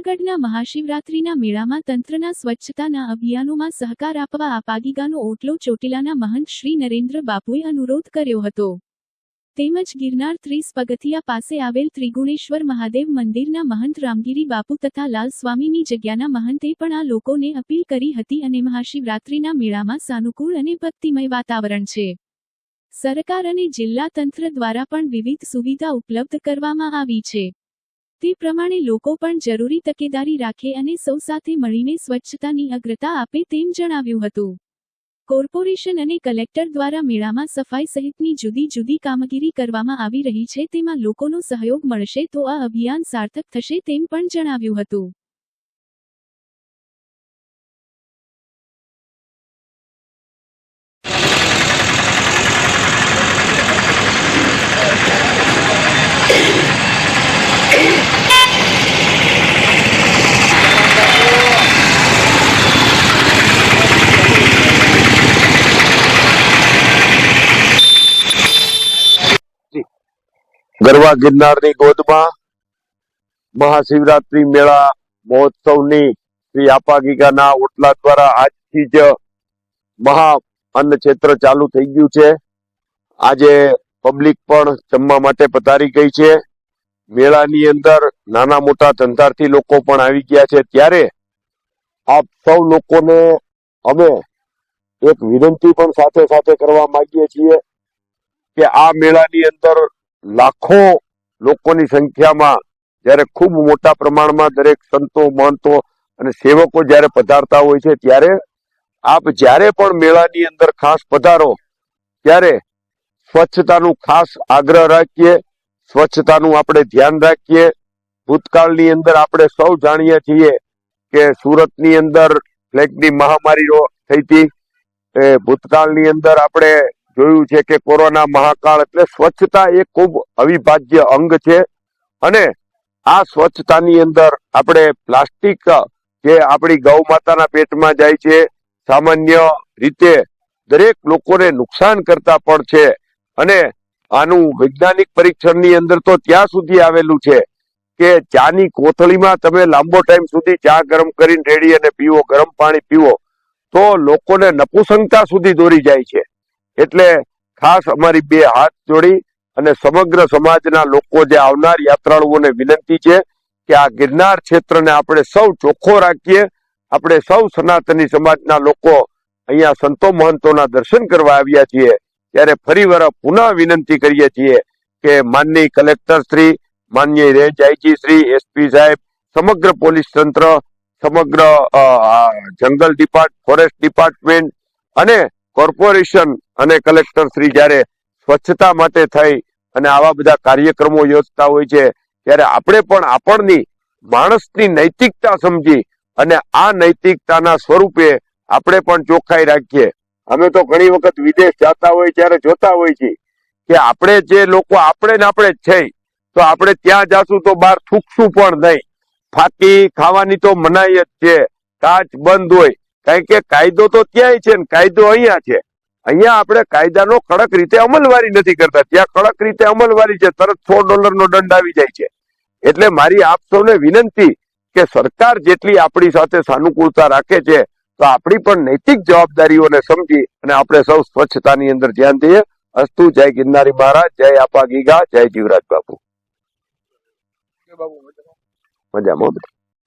જૂનાગઢના મહાશિવરાત્રીના મેળામાં તંત્રના સ્વચ્છતાના અભિયાનોમાં સહકાર આપવા આપાગીગાનો ઓટલો ચોટીલાના મહંત શ્રી નરેન્દ્ર બાપુએ અનુરોધ કર્યો હતો. તેમજ ગિરનાર ત્રીસ પગથિયા પાસે આવેલ ત્રિગુણેશ્વર મહાદેવ મંદિરના મહંત રામગીરી બાપુ તથા લાલ સ્વામીની જગ્યાના મહંતે પણ આ લોકોને અપીલ કરી હતી અને મહાશિવરાત્રિના મેળામાં સાનુકૂળ અને ભક્તિમય વાતાવરણ છે. સરકાર અને જિલ્લા તંત્ર દ્વારા પણ વિવિધ સુવિધા ઉપલબ્ધ કરવામાં આવી છે. તે પ્રમાણે લોકો પણ જરૂરી તકેદારી રાખે અને સૌ સાથે મળીને સ્વચ્છતાની અગ્રતા આપે તેમ જણાવ્યું હતું. કોર્પોરેશન અને કલેક્ટર દ્વારા મેળામાં સફાઈ સહિતની જુદી જુદી કામગીરી કરવામાં આવી રહી છે, તેમાં લોકોનો સહયોગ મળશે તો આ અભિયાન સાર્થક થશે તેમ પણ જણાવ્યું હતું. ગરવા ગિરનારની ગોદમાં મહાશિવરાત્રી મેળા મહોત્સવની શ્રી આપાગીગાના ઓટલા દ્વારા આજથી જ મહા અન્ન ક્ષેત્ર ચાલુ થઈ ગયું છે. આજે પબ્લિક પણ જમવા માટે પધારી ગઈ છે. મેળાની અંદર નાના મોટા ધંધાર્થી લોકો પણ આવી ગયા છે. ત્યારે આપ સૌ લોકોને અમે એક વિનંતી પણ સાથે સાથે કરવા માંગીએ છીએ કે આ મેળાની અંદર લાખો લોકોની સંખ્યામાં જ્યારે ખૂબ મોટા પ્રમાણમાં દરેક સંતો, મહંતો અને સેવકો જ્યારે પધારતા હોય છે, ત્યારે આપ જ્યારે પણ મેળાની અંદર ખાસ પધારો, ત્યારે સ્વચ્છતાનું ખાસ આગ્રહ રાખીએ, સ્વચ્છતાનું આપણે ધ્યાન રાખીએ. ભૂતકાળની અંદર આપણે સૌ જાણીએ છીએ કે સુરતની અંદર ફ્લેગની મહામારીઓ થઈ હતી. એ ભૂતકાળની અંદર આપણે જોયું છે કે કોરોના મહાકાળ એટલે સ્વચ્છતા એ ખૂબ અવિભાજ્ય અંગ છે. અને આ સ્વચ્છતાની અંદર આપણે પ્લાસ્ટિક જે આપણી ગૌ માતાના પેટમાં જાય છે, સામાન્ય રીતે દરેક લોકોને નુકસાન કરતા પણ છે. અને આનું વૈજ્ઞાનિક પરીક્ષણની અંદર તો ત્યાં સુધી આવેલું છે કે ચાની કોથળીમાં તમે લાંબો ટાઈમ સુધી ચા ગરમ કરીને રેડી અને પીવો, ગરમ પાણી પીવો, તો લોકોને નપુસંગતા સુધી દોરી જાય છે. એટલે ખાસ અમારી બે હાથ જોડી અને સમગ્ર સમાજના લોકો જે આવનાર યાત્રાળુઓને વિનંતી છે કે આ ગિરનાર ક્ષેત્રને આપણે સૌ ચોખ્ખો રાખીએ. આપણે સૌ સનાતની સમાજના લોકો અહીંયા સંતો મહંતોના દર્શન કરવા આવ્યા છીએ. ત્યારે ફરીવાર પુનઃ વિનંતી કરીએ છીએ કે માનની કલેક્ટર શ્રી માન્ય રેન્જ આઈજી શ્રી એસપી સાહેબ, સમગ્ર પોલીસ તંત્ર, સમગ્ર જંગલ ડિપાર્ટ, ફોરેસ્ટ ડિપાર્ટમેન્ટ અને કોર્પોરેશન અને કલેક્ટર શ્રી જ્યારે સ્વચ્છતા માટે થઈ અને આવા બધા કાર્યક્રમો યોજતા હોય છે, ત્યારે આપણે પણ આપણની માણસની નૈતિકતા સમજી અને આ નૈતિકતાના સ્વરૂપે આપણે પણ ચોખ્ખાઈ રાખીએ. અમે તો ઘણી વખત વિદેશ જતા હોય, ત્યારે જોતા હોય છે કે આપણે જે લોકો આપણે ને આપણે છે, તો આપણે ત્યાં જાશું તો બહાર થૂકશું પણ નહીં. ફાકી ખાવાની તો મનાઈ જ છે, કાચ બંધ હોય કારણ કે કાયદો તો ત્યાંય છે ને કાયદો અહીંયા છે. અહીંયા આપણે કાયદાનો કડક રીતે અમલવારી નથી કરતા. ત્યાં કડક રીતે અમલવારી છે. તરત સો ડોલરનો દંડ આવી જાય છે. એટલે મારી આપ સૌને વિનંતી કે સરકાર જેટલી આપણી સાથે સાનુકૂળતા રાખે છે તો આપણી પણ નૈતિક જવાબદારીઓને સમજી અને આપણે સૌ સ્વચ્છતાની અંદર ધ્યાન દઈએ. અસ્તુ જય ગિરનારી મહારાજ જય આપા ગીગા જય જીવરાજ બાપુ. મજામાં?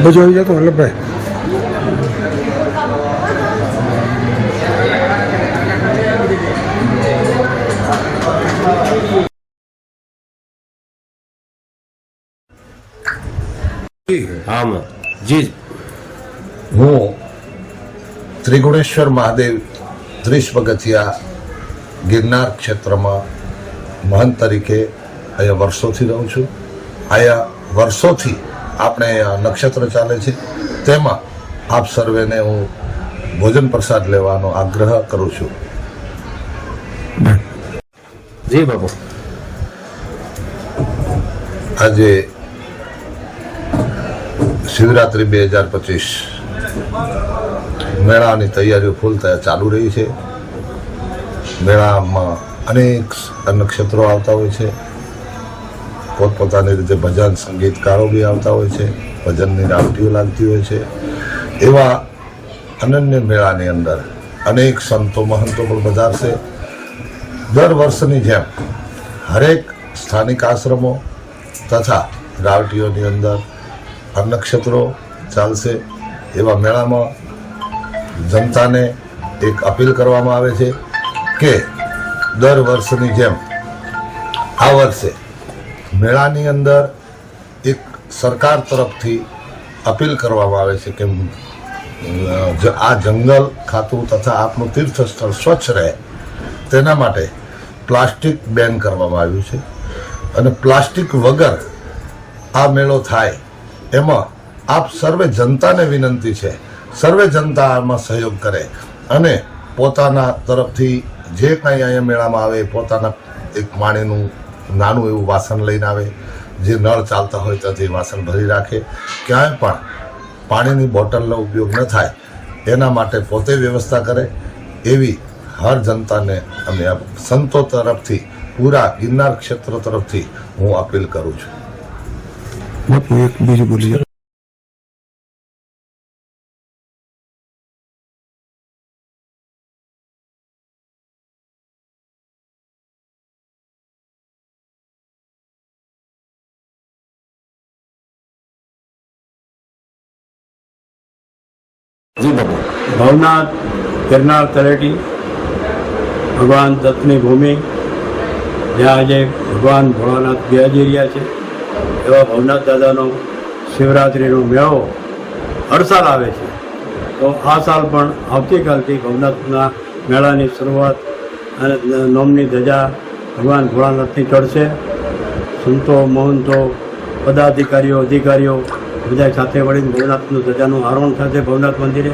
આ બાજુ આવી જતો વલ્લભભાઈ. હા જી હું ત્રિગુણેશ્વર મહાદેવ ત્રીસ પગથિયા ગિરનાર ક્ષેત્રમાં મહંત તરીકે અહીંયા વર્ષોથી રહું છું. અહીંયા વર્ષોથી આપણે નક્ષત્ર ચાલે છે. તેમાં આપ સર્વેને હું ભોજન પ્રસાદ લેવાનો આગ્રહ કરું છું. જી બાપુ. આજે શિવરાત્રિ બે હજાર પચીસ મેળાની તૈયારીઓ ફૂલ થયા ચાલુ રહી છે. મેળામાં અનેક નક્ષત્રો આવતા હોય છે. પોતપોતાની રીતે ભજન, સંગીતકારો બી આવતા હોય છે, ભજનની રાવટીઓ લાગતી હોય છે. એવા અનન્ય મેળાની અંદર અનેક સંતો, મહંતો પણ પધારશે. દર વર્ષની જેમ હરેક સ્થાનિક આશ્રમો તથા રાવટીઓની અંદર અન્નક્ષેત્રો ચાલશે. એવા મેળામાં જનતાને એક અપીલ કરવામાં આવે છે કે દર વર્ષની જેમ આ વર્ષે મેળાની અંદર એક સરકાર તરફથી અપીલ કરવામાં આવે છે કે આ જંગલ ખાતું તથા આપણું તીર્થસ્થળ સ્વચ્છ રહે. તેના માટે પ્લાસ્ટિક બેન કરવામાં આવ્યું છે. અને પ્લાસ્ટિક વગર આ મેળો થાય, એમાં આપ સર્વે જનતાને વિનંતી છે, સર્વે જનતા આમાં સહયોગ કરે અને પોતાના તરફથી જે કાંઈ અહીંયા મેળામાં આવે પોતાના એક પાણીનું નાનું એવું વાસણ લઈને આવે, જે નળ ચાલતા હોય ત્યાંથી વાસણ ભરી રાખે. ક્યાંય પણ પાણીની બોટલનો ઉપયોગ ન થાય, એના માટે પોતે વ્યવસ્થા કરે. એવી હર જનતાને અમે સંતો તરફથી, પૂરા ગિરનાર ક્ષેત્ર તરફથી હું અપીલ કરું છું. એક બીજું બોલી જી બાપુ ભવનાથ, ગિરનાર તળેટી, ભગવાન દત્તની ભૂમિ, જ્યાં આજે ભગવાન ભોળાનાથ બિરાજી રહ્યા છે. એવા ભવનાથ દાદાનો શિવરાત્રિનો મેળો હર સાલ આવે છે. તો આ સાલ પણ આવતીકાલથી ભવનાથના મેળાની શરૂઆત અને નોમની ધજા ભગવાન ભોળાનાથની ચડશે. સંતો, મહંતો, પદાધિકારીઓ, અધિકારીઓ બધા સાથે મળીને ભવનાથનું ધજાનું આરોહણ થશે ભવનાથ મંદિરે.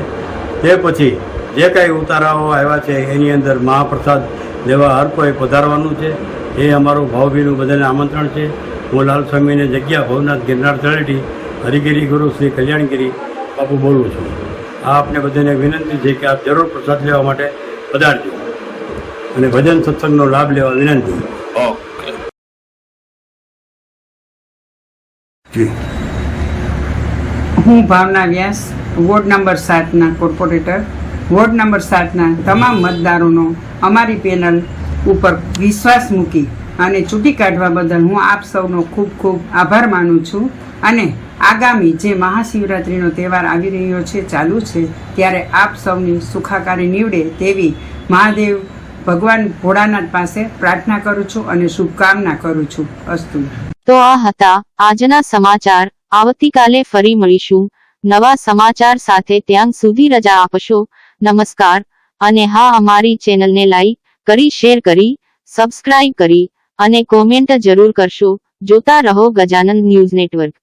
તે પછી જે કાંઈ ઉતારાઓ આવ્યા છે એની અંદર મહાપ્રસાદ લેવા હર કોઈ પધારવાનું છે. એ અમારું ભાવભીનું બધાને આમંત્રણ છે. હું લાલ સ્વામીને જગ્યા ભવનાથ ગિરનાર તળેટી હરિગીરી ગુરુ શ્રી કલ્યાણગીરી બાપુ બોલું છું. આ આપને બધાને વિનંતી છે કે આપ જરૂર પ્રસાદ લેવા માટે પધારજો. અને ભજન સત્સંગનો લાભ લેવા વિનંતી. જી. હું ભાવના વ્યાસ, વોર્ડ નંબર સાતના કોર્પોરેટર. વોર્ડ નંબર સાતના તમામ મતદારોનો અમારી પેનલ ઉપર વિશ્વાસ મૂકી અને ચૂંટી કાઢવા બદલ હું આપ સૌનો ખૂબ ખૂબ આભાર માનું છું. અને આગામી જે મહાશિવરાત્રિનો તહેવાર આવી રહ્યો છે, ચાલુ છે, ત્યારે આપ સૌની સુખાકારી નીવડે તેવી મહાદેવ ભગવાન ભોળાનાથ પાસે પ્રાર્થના કરું છું અને શુભકામના કરું છું. અસ્તુ. તો આ હતા આજના સમાચાર. આવતીકાલે ફરી મળીશું. નવા સમાચાર સાથે ત્યાં સુધી રજા આપશો. નમસ્કાર. અને હા, અમારી ચેનલને લાઈક કરી, શેર કરી, સબસ્ક્રાઇબ કરી અને કોમેન્ટ જરૂર કરશો. જોતા રહો ગજાનંદ ન્યૂઝ નેટવર્ક.